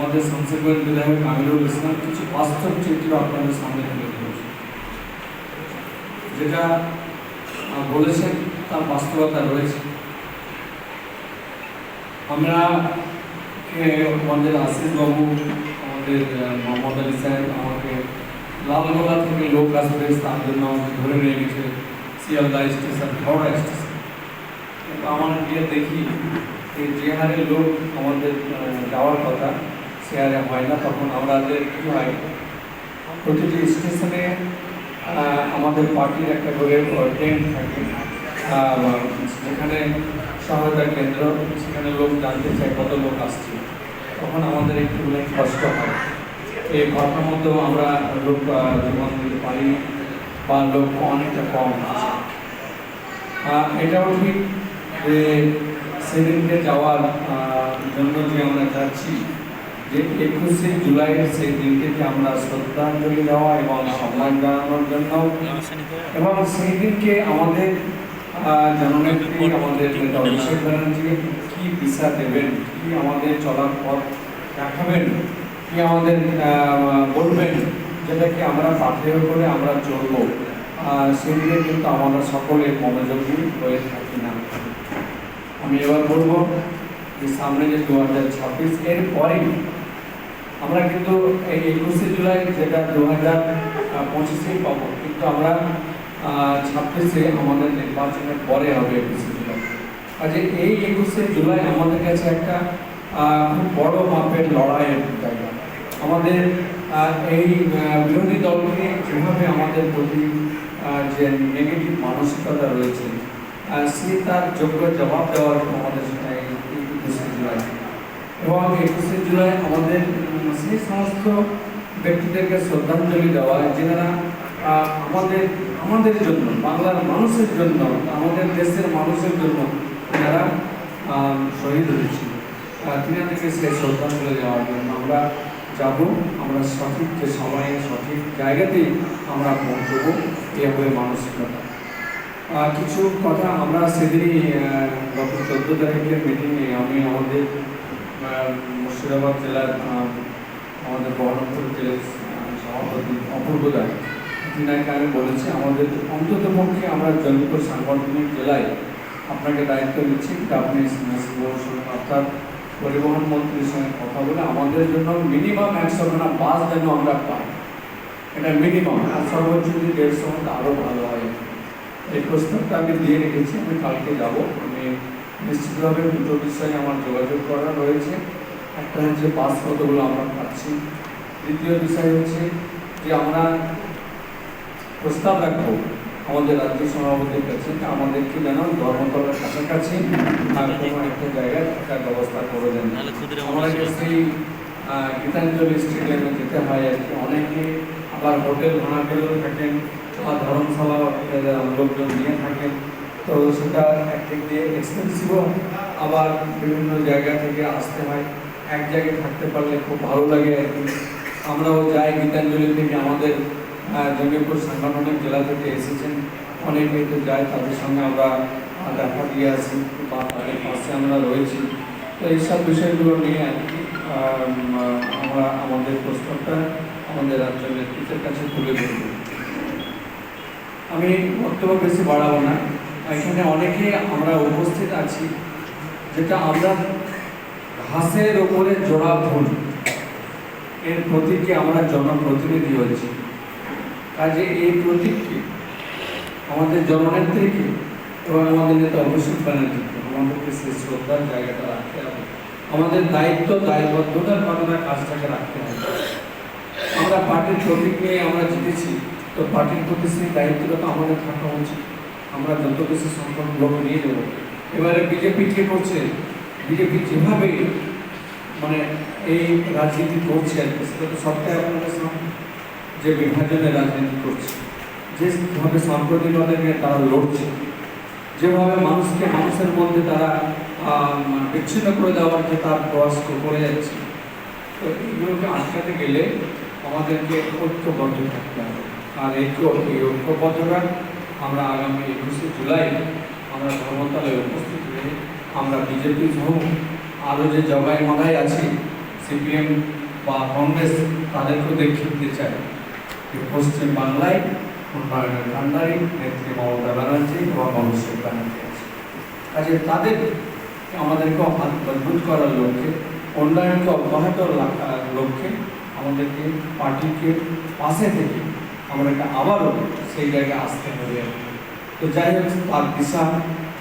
আমাদের সংসদীয় বিধায়ক আমিরুল ইসলাম কিছু বাস্তব চিত্র আপনাদের সামনে তুলে ধরেছে। যেটা বলেছেন তার বাস্তবতা রয়েছে। আমরা আমাদের আশিস বাবু আমাদের মোহাম্মদ আলী সাহেব আমাকে লালগোলা থেকে লোক আসবে তার জন্য আমাকে ধরে নিয়ে গেছে শিয়ালদা স্টেশন, হাওড়া স্টেশন। আমার গিয়ে দেখি যে হারে লোক আমাদের যাওয়ার কথা হারে হয় না, তখন আমাদের কী হয়? প্রতিটি স্টেশনে আমাদের পার্টির একটা করে টেন্ট থাকে যেখানে সহায়তা কেন্দ্র, সেখানে লোক জানতে চায় কত লোক আসছে। তখন আমাদের একটু অনেক কষ্ট হয়। এই ঘটনার মধ্যেও আমরা লোক জীবন দিতে পারি বা লোক অনেকটা কম আছে। এটাও ঠিক যে, সেদিনকে যাওয়ার জন্য যে আমরা যাচ্ছি যে একুশে জুলাইয়ের সেই দিনটিকে আমরা শ্রদ্ধাঞ্জলি দেওয়া এবং সম্মান জানানোর জন্য। এবং সেই দিনকে আমাদের জননেত্রী, আমাদের নেতা অভিষেক ব্যানার্জি কি দিশা দেবেন, কি আমাদের চলার পথ দেখাবেন, কি আমাদের বলবেন, যেটাকে আমরা পাথেয় করে আমরা চলবো আর সেই দিকে কিন্তু আমরা সকলে মনোযোগী হয়ে থাকি না। আমি এবার বলব যে সামনে যে দু হাজার ছাব্বিশ এর পরেই আমরা কিন্তু এই একুশে জুলাই যেটা দু হাজার পঁচিশেই পাবো, কিন্তু আমরা ছাব্বিশে আমাদের নির্বাচনের পরে হবে একুশে জুলাই। কাজে এই একুশে জুলাই আমাদের কাছে একটা খুব বড় মাপের লড়াইয়ের জায়গা। আমাদের এই বিরোধী দলকে যেভাবে আমাদের প্রতি যে নেগেটিভ মানসিকতা রয়েছে সে তার যোগ্য জবাব দেওয়ার আমাদের এবং একুশে জুলাই আমাদের সেই সমস্ত ব্যক্তিদেরকে শ্রদ্ধাঞ্জলি দেওয়া যেনারা আমাদের আমাদের জন্য, বাংলার মানুষের জন্য, আমাদের দেশের মানুষের জন্য যারা শহীদ হয়েছে তিনাদেরকে সেই শ্রদ্ধাঞ্জলি দেওয়ার জন্য আমরা যাব, আমরা সঠিক যে সময়ে, সঠিক জায়গাতেই আমরা পৌঁছবো, এ হবে মানসিকতা। কিছু কথা আমরা সেদিনই গত চোদ্দ তারিখের মিটিংয়ে আমি আমাদের মুর্শিদাবাদ জেলার আমাদের বহরমপুর জেলার সভাপতি অপূর্ব দায় তিনাকে আমি বলেছি, আমাদের অন্তত পক্ষে আমরা জঙ্গিপুর সাংগঠনিক জেলায় আপনাকে দায়িত্ব দিচ্ছি যে আপনি অর্থাৎ পরিবহন মন্ত্রীর সঙ্গে কথা বলে আমাদের জন্য মিনিমাম একশো খানা বাস যেন আমরা পাই। এটা মিনিমাম আর সর্বোচ্চ যদি দেড়শো আরও ভালো হয়। এই প্রস্তাবটা আমি দিয়ে রেখেছি, আমি কালকে যাব। নিশ্চিতভাবে দুটো বিষয়ে আমার যোগাযোগ করা রয়েছে। একটা হচ্ছে পাস কতগুলো আমরা পাচ্ছি। দ্বিতীয় বিষয় হচ্ছে যে আমরা প্রস্তাব রাখব আমাদের রাজ্য সভাপতির কাছে আমাদেরকে যেন ধর্মতলার কাছাকাছি কোনো একটা জায়গায় থাকার ব্যবস্থা করে দেন। আমরা সেই গীতাঞ্জলি স্টেডিয়ামে যেতে হয় আর কি। অনেকে আবার হোটেল ভাড়া করেও থাকেন বা ধর্মশালা লোকজন নিয়ে থাকেন। তো সেটা একদিক দিয়ে এক্সপেন্সিভও আবার বিভিন্ন জায়গা থেকে আসতে হয়। এক জায়গায় থাকতে পারলে খুব ভালো লাগে আর কি। আমরাও যাই গীতাঞ্জলি থেকে আমাদের জঙ্গিপুর সাংগঠনিক জেলা থেকে এসেছেন। অনেকে তো যায় তাদের সঙ্গে আমরা দেখা দিয়ে আসি বা তাদের পাশে আমরা রয়েছি। তো এইসব বিষয়গুলো নিয়ে আর কি আম, আমরা আমাদের প্রস্তাবটা আমাদের রাজ্য নেতৃত্বের কাছে তুলে ধরব। আমি বক্তব্য বেশি বাড়াবো না। এখানে অনেকে আমরা উপস্থিত আছি, যেটা আমরা ঘাসের ওপরে জোড়া ফুল। এর প্রতীকে আমরা জনপ্রতিনিধি হয়েছি কাজে এই প্রতীককে, আমাদের জননেত্রীকে এবং আমাদের নেতা অভিষেক ব্যানার্জিকে, আমাদেরকে সেই শ্রদ্ধার জায়গাটা রাখতে হবে। আমাদের দায়িত্ব দায়বদ্ধতার কারণে কাজটাকে রাখতে হবে। আমরা পার্টির প্রতীক নিয়ে আমরা জিতেছি, তো পার্টির প্রতি সেই দায়িত্বটা তো আমাদের থাকা উচিত। আমরা যত বেশি সংখ্যক লোক নিয়ে দেবো এবারে বিজেপি কি করছে। বিজেপি যেভাবে মানে এই রাজনীতি করছে আর কি, সেটা তো সবটাই আপনাদের যে বিভাজনের রাজনীতি করছে। যেভাবে সাম্প্রতিকতা নিয়ে তারা লড়ছে, যেভাবে মানুষকে মানুষের মধ্যে তারা মানে বিচ্ছিন্ন করে দেওয়ার যে তার প্রয়াস করে যাচ্ছে, তো এইগুলোকে আটকাতে গেলে আমাদেরকে ঐক্যবদ্ধ থাকতে হবে। আর এই ঐক্যবদ্ধতা আমরা আগামী একুশে জুলাই আমরা ধর্মতলায় উপস্থিত হয়ে আমরা বিজেপি সহ আরও যে জগাই মাগাই আছি, সিপিএম বা কংগ্রেস, তাদেরকেও দেখিয়ে দিতে চাই। যে পশ্চিম বাংলায় উন্নয়নের কান্ডারি নেত্রী মমতা ব্যানার্জি এবং অভিষেক ব্যানার্জি আছে। কাজে তাদের আমাদেরকে মজবুত করার লক্ষ্যে, উন্নয়নকে অব্যাহত রাখার লক্ষ্যে আমাদেরকে পার্টিকে পাশে থেকে আমাদেরকে আবারও সেই জায়গায় আসতে হবে। তো যাই হোক, তার দিশা,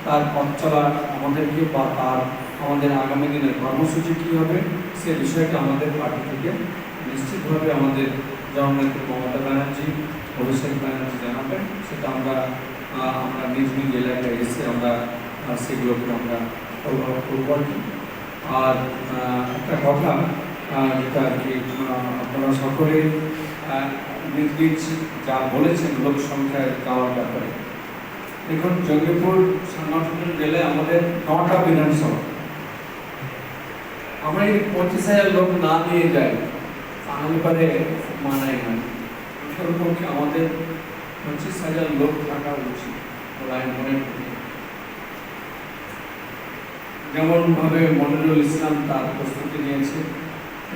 তার পথ চলা আমাদেরকে বা তার আমাদের আগামী দিনের কর্মসূচি কী হবে, সে বিষয়টা আমাদের পার্টি থেকে নিশ্চিতভাবে আমাদের জননেত্রী মমতা ব্যানার্জি, অভিষেক ব্যানার্জি জানাবেন। সেটা আমরা আমরা নিজ নিজ এলাকায় এসে আমরা সেগুলোকে আমরা করব আর একটা কথা যেটা আর কি আপনারা সকলে নিজ যা বলেছেন লোক সংখ্যায় যাওয়ার ব্যাপারে। দেখুন, জঙ্গিপুর সাংগঠনিক জেলায় আমাদের নটা বিধানসভা। আমরা এই পঁচিশ হাজার লোক না নিয়ে যাই, তাহলে পরে মানায় না। পক্ষে আমাদের পঁচিশ হাজার লোক থাকা উচিত, বলে মনে করি। যেমন ভাবে মনিরুল ইসলাম তার প্রস্তুতি নিয়েছে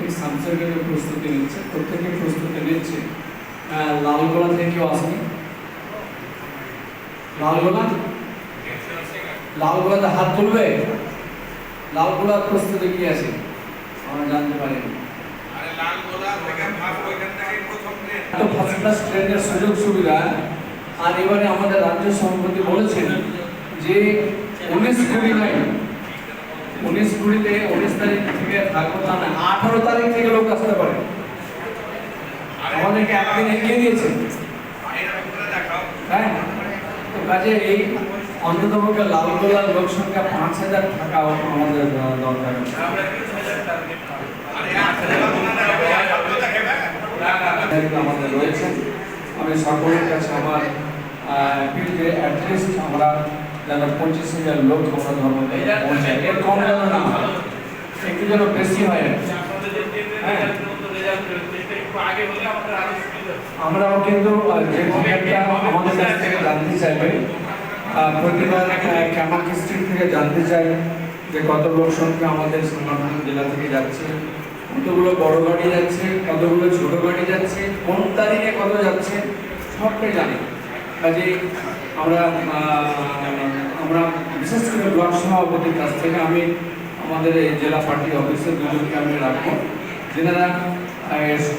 এই শামসাগরের প্রস্তুতি নিচ্ছে প্রত্যেকে প্রস্তুতি নিচ্ছে। লালগোলা থেকেও আসেনি। লালগোলা? লালগোলাতে হাত তুলবে? লালগোলার প্রস্তুতি কি আছে? আমরা জানতে পারিনি। থেকে থেকে ফার্স্ট ক্লাস ট্রেনের সুযোগ সুবিধা। আর এবারে আমাদের রাজ্য সভাপতি বলেছেন যে উনিশ কুড়ি নাই উনিশ কুড়িতে, উনিশ তারিখ থেকে থাকব তা না আঠারো তারিখ থেকে লোক আসতে পারে। আমাদেরকে একদিন এগিয়ে দিয়েছে। এরকম হ্যাঁ তো কাজে এই অন্ততপক্ষে লালগোলার লোক সংখ্যা পাঁচ হাজার থাকাও আমাদের দরকার। মনে আমাদের রয়েছে, আমি সকলের কাছে আমার অ্যাটলিস্ট আমরা যেন পঁচিশ হাজার লোক আমরা ধর্ম পৌঁছাই এর কম যেন না। একটু যেন বেশি হয় আর হ্যাঁ। আমরাও কিন্তু যে আমাদের কাছ থেকে জানতে চাইবে প্রতিবার ক্যামাক ডিস্ট্রিক্ট থেকে জানতে চাই যে কত লোক সংখ্যা আমাদের সুন্দরবন জেলা থেকে যাচ্ছে কতগুলো বড় গাড়ি যাচ্ছে কতগুলো ছোট গাড়ি যাচ্ছে কোন তারিখে কত যাচ্ছে সবটাই জানি। কাজে আমরা আমরা বিশেষ করে ব্লক সভাপতির কাছ থেকে আমি আমাদের এই জেলা পার্টি অফিসের দুজনকে আমি রাখব, যেনারা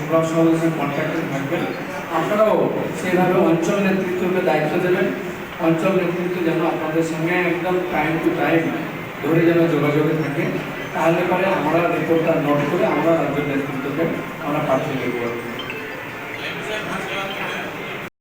ব্লক সভাপতির কন্ট্যাক্টে থাকবেন। আপনারাও সেইভাবে অঞ্চল নেতৃত্বকে দায়িত্ব দেবেন। অঞ্চল নেতৃত্ব যেন আপনাদের সঙ্গে একদম টাইম টু টাইম ধরে যেন যোগাযোগে থাকে। তাহলে পরে আমরা রিপোর্টটা নোট করে আমরা রাজ্য নেতৃত্বকে আমরা পাঠিয়ে দেবো।